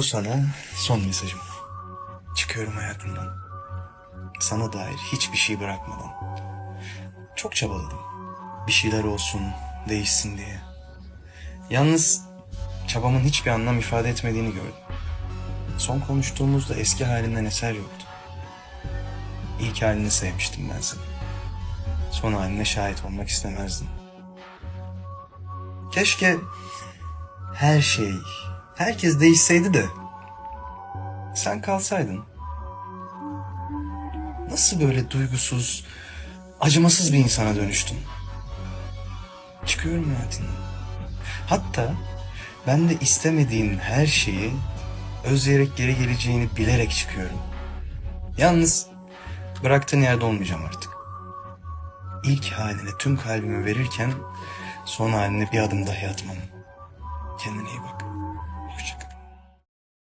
Bu sana son mesajım. Çıkıyorum hayatından. Sana dair hiçbir şey bırakmadan. Çok çabaladım. Bir şeyler olsun, değişsin diye. Yalnız çabamın hiçbir anlam ifade etmediğini gördüm. Son konuştuğumuzda eski halinden eser yoktu. İlk halini sevmiştim ben seni. Son haline şahit olmak istemezdim. Keşke her şey, herkes değişseydi de sen kalsaydın. Nasıl böyle duygusuz, acımasız bir insana dönüştün? Çıkıyorum hayatından. Hatta ben de istemediğin her şeyi özleyerek geri geleceğini bilerek çıkıyorum. Yalnız bıraktığın yerde olmayacağım artık. İlk haline tüm kalbimi verirken son haline bir adım dahi atmam. Kendine iyi bak.